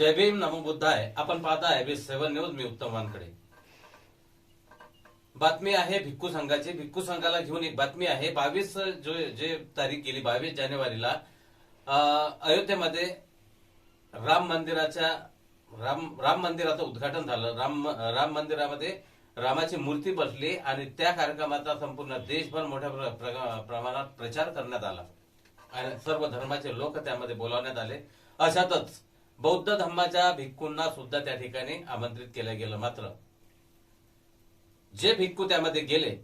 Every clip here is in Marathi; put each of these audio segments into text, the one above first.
जय भीम नमो बुद्धाय. आपण पाहताय बी सेव्हन न्यूज मी उत्तम वानकडे बातमी आहे भिक्खू संघाची. भिक्खू संघाला घेऊन एक बातमी आहे. बावीस जो जे तारीख गेली बावीस जानेवारीला अयोध्येमध्ये राम मंदिराच्या राम राम मंदिराचं उद्घाटन झालं. राम राम मंदिरामध्ये रामाची मूर्ती बसली आणि त्या कार्यक्रमाचा संपूर्ण देशभर मोठ्या प्र- प्रमाणात प्रचार करण्यात आला. आणि सर्व धर्माचे लोक त्यामध्ये बोलावण्यात आले. अशातच बौद्ध धम्माच्या भिक्खूंना सुद्धा त्या ठिकाणी आमंत्रित केलं गेलं मात्र. जे भिक्खू त्यामध्ये गेले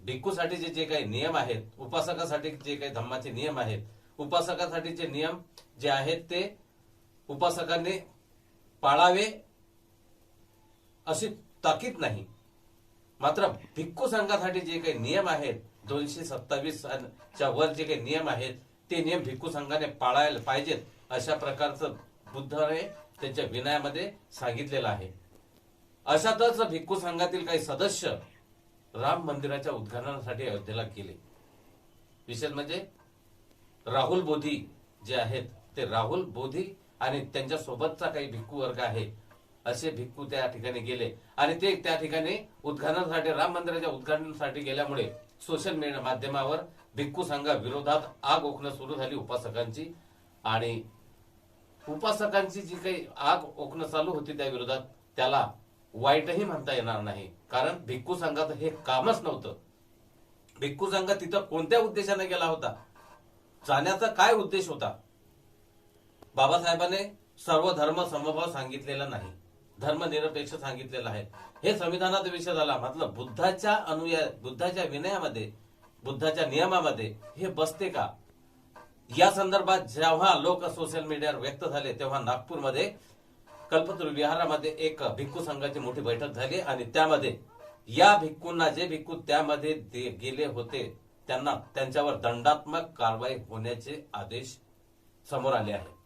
भिक्खूसाठीचे जे काही नियम आहेत उपासकासाठी जे काही धम्माचे नियम आहेत उपासकासाठीचे नियम जे आहेत ते उपासकांनी पाळावे अशी ताकीद नाही. मात्र भिक्खू संघासाठी जे काही नियम आहेत दोनशे सत्तावीस च्या वर जे काही नियम आहेत ते नियम भिक्खू संघाने पाळायला पाहिजेत. अशा प्रकारचं बुद्धाने त्यांच्या विनयामध्ये सांगितलेलं आहे. अशातच भिक्खू संघातील काही सदस्य राम मंदिराच्या उद्घाटनासाठी अयोध्येला गेले. विशेष म्हणजे राहुल बोधी जे आहेत ते राहुल बोधी आणि त्यांच्या सोबतचा काही भिक्खू वर्ग आहे असे भिक्खू त्या ठिकाणी गेले. आणि ते त्या ठिकाणी उद्घाटनासाठी राम मंदिराच्या उद्घाटनासाठी गेल्यामुळे सोशल मीडिया माध्यमावर भिक्खू संघाविरोधात आग ओकणं सुरू झाली उपासकांची. आणि उपासकांची जी काही आग ओकणं चालू होती त्या विरोधात त्याला वाईटही म्हणता येणार नाही. कारण भिक्खू संघात हे कामच नव्हतं. भिक्खू संघ तिथं कोणत्या उद्देशाने गेला होता? जाण्याचा काय उद्देश होता? बाबासाहेबांनी सर्व धर्म समभाव सांगितलेला नाही. धर्मनिरपेक्ष सांगितलेला आहे. हे संविधानाचा विषय झाला. मतलब बुद्धाच्या अनुया बुद्धाच्या विनयामध्ये बुद्धाच्या नियमामध्ये हे बसते का? या संदर्भात जेव्हा लोक सोशल मीडियावर व्यक्त झाले तेव्हा नागपूरमध्ये कल्पतरू विहारामध्ये एक भिक्खू संघाची मोठी बैठक झाली आणि त्यामध्ये या भिक्खूंना जे भिक्खू त्यामध्ये गेले होते त्यांना त्यांच्यावर दंडात्मक कारवाई होण्याचे आदेश समोर आले आहे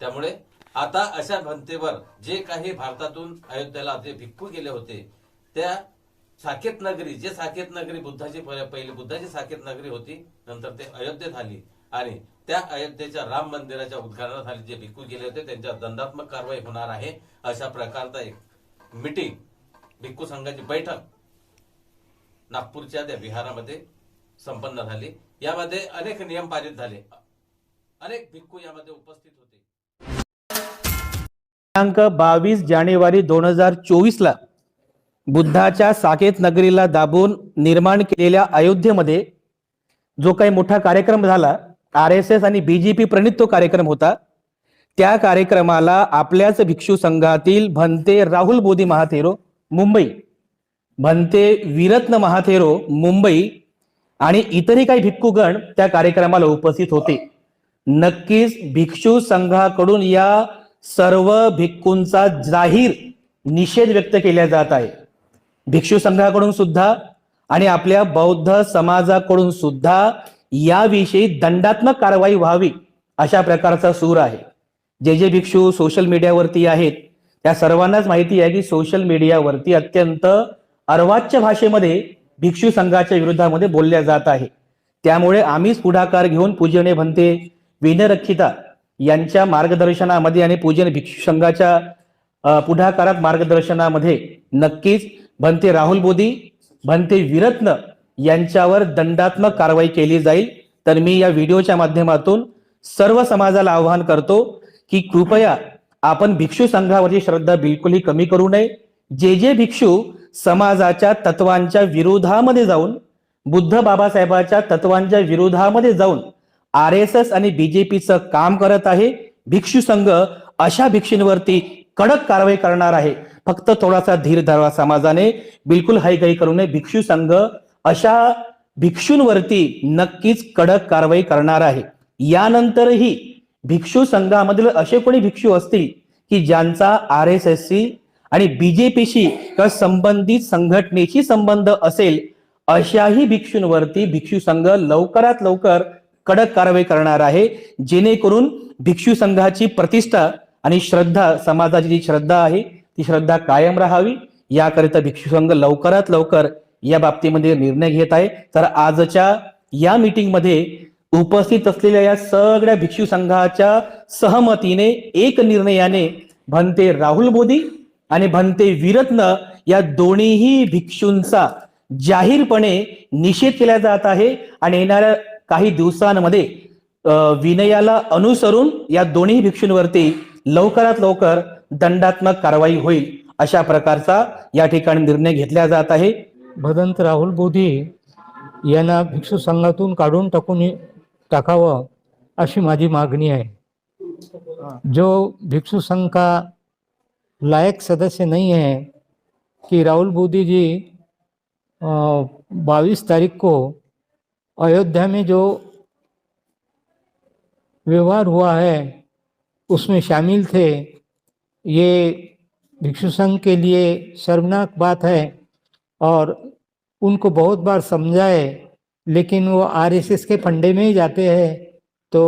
त्यामुळे आता अशा भंतेवर जे काही भारतातून अयोध्येला जे भिक्खू गेले होते त्या साकेत नगरी जे साकेत नगरी बुद्धाची पहि- पहिली बुद्धाची साकेत नगरी होती नंतर ते अयोध्येत आली. आणि त्या अयोध्येच्या राम मंदिराच्या उद्घाटनासाठी जे भिक्खू गेले होते त्यांच्या दंडात्मक कारवाई होणार आहे अशा प्रकारचा एक मिटिंग भिक्खू संघाची बैठक नागपूरच्या त्या विहारामध्ये संपन्न झाली. यामध्ये अनेक नियम पारित झाले. अनेक भिक्खू यामध्ये उपस्थित होते. दिनांक बावीस जानेवारी दोन हजार चोवीस ला बुद्धाच्या साकेत नगरीला दाबून निर्माण केलेल्या अयोध्येमध्ये जो काही मोठा कार्यक्रम झाला आर एस एस आणि बीजेपी प्रणित तो कार्यक्रम होता. त्या कार्यक्रमाला आपल्याच भिक्षू संघातील भंते राहुल बोधी महाथेरो मुंबई. भंते विरत्न महाथेरो मुंबई आणि इतरही काही भिक्खूगण त्या कार्यक्रमाला उपस्थित होते. नक्कीच भिक्षू संघाकडून या सर्व भिक्खूंचा जाहीर निषेध व्यक्त केला जात आहे. भिक्षू संघाकडून सुद्धा आणि आपल्या बौद्ध समाजाकडून सुद्धा याविषयी दंडात्मक कारवाई व्हावी अशा प्रकारचा सूर आहे. जे जे भिक्षू सोशल मीडियावरती आहेत त्या सर्वांनाच माहिती आहे की सोशल मीडियावरती अत्यंत अर्वाच्य भाषेमध्ये भिक्षू संघाच्या विरोधामध्ये बोलल्या जात आहे. त्यामुळे आम्हीच पुढाकार घेऊन पूजने भंते विनरक्षिता यांच्या मार्गदर्शनामध्ये आणि पूजन भिक्षू संघाच्या पुढाकारात मार्गदर्शनामध्ये नक्कीच भंते राहुल बोधी भंते विरत्न यांच्यावर दंडात्मक कारवाई केली जाईल. तर मी या व्हिडिओच्या माध्यमातून सर्व समाजाला आवाहन करतो की कृपया आपण भिक्षू संघावरची श्रद्धा बिलकुलही कमी करू नये. जे जे भिक्षू समाजाच्या तत्वांच्या विरोधामध्ये जाऊन बुद्ध बाबासाहेबाच्या तत्वांच्या विरोधामध्ये जाऊन आर एस एस आणि बीजेपीचं काम करत आहे भिक्षू संघ अशा भिक्षूंवरती कडक कारवाई करणार आहे. फक्त थोडासा धीर धरावा समाजाने. बिलकुल हायगाई करू नये. भिक्षू संघ अशा भिक्षूंवरती नक्कीच कडक कारवाई करणार आहे. यानंतरही भिक्षू संघामधील असे कोणी भिक्षू असतील की ज्यांचा आर एस एस सी आणि बीजेपीशी किंवा संबंधित संघटनेशी संबंध असेल अशाही भिक्षूंवरती भिक्षू संघ लवकरात लवकर कडक कारवाई करणार आहे. जेणेकरून भिक्षू संघाची प्रतिष्ठा आणि श्रद्धा समाजाची जी श्रद्धा आहे ती श्रद्धा कायम राहावी. याकरिता भिक्षू संघ लवकरात लवकर या बाबतीमध्ये निर्णय घेत आहे. तर आजच्या या मीटिंगमध्ये उपस्थित असलेल्या या सगळ्या भिक्षू संघाच्या सहमतीने एक निर्णयाने भंते राहुल मोदी आणि भंते विरत्न या दोन्हीही भिक्षूंचा जाहीरपणे निषेध केला जात आहे. आणि येणाऱ्या काही दिवसांमध्ये विनयाला अनुसरून या दोन्ही भिक्षूंवरती लवकरात लवकर दंडात्मक कारवाई होईल अशा प्रकारचा या ठिकाणी निर्णय घेतला जात आहे. भदंत राहुल बोधी यांना भिक्षू संघातून काढून टाकून टाकावं अशी माझी मागणी आहे. जो भिक्षु संघ का लायक सदस्य नहीं है कि राहुल बोधी जी बाईस तारीख को अयोध्या में जो व्यवहार हुआ है, उसमें शामिल थे, ये भिक्षु संघ के लिए शर्मनाक बात है। और उनको बहुत बार समझाए लेकिन वो आरएसएस के फंडे में ही जाते हैं तो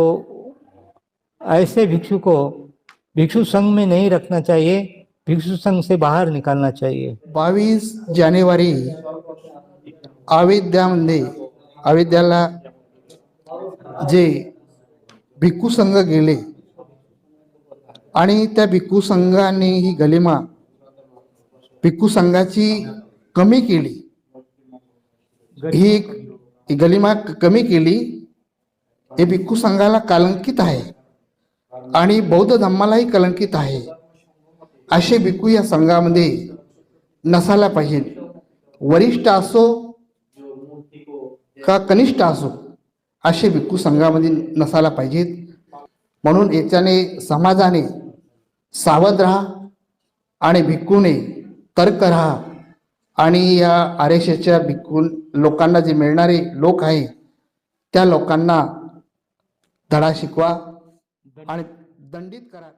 ऐसे भिक्षु को भिक्षु संघ में नहीं रखना चाहिए भिक्षु संघ से बाहर निकालना चाहिए। बावीस जानेवारी अयोध्यामध्ये अयोध्याला जे भिक्खू संघ गेले आणि त्या भिक्खू संघाने ही गलिमा भिक्खू संघाची कमी केली. ही गलिमा क- कमी केली हे भिक्खू संघाला कलंकित आहे. आणि बौद्ध धम्मालाही कलंकित आहे. असे भिक्खू या संघामध्ये नसायला पाहिजे. वरिष्ठ असो का कनिष्ठ असो असे भिक्खू संघामध्ये नसायला पाहिजेत म्हणून याच्याने समाजाने सावध राहा आणि भिक्खूने तर्क राहा. आणि या आर एस एसच्या भिकून लोकांना जे मिळणारे लोक आहे त्या लोकांना धडा शिकवा आणि दंडित करा.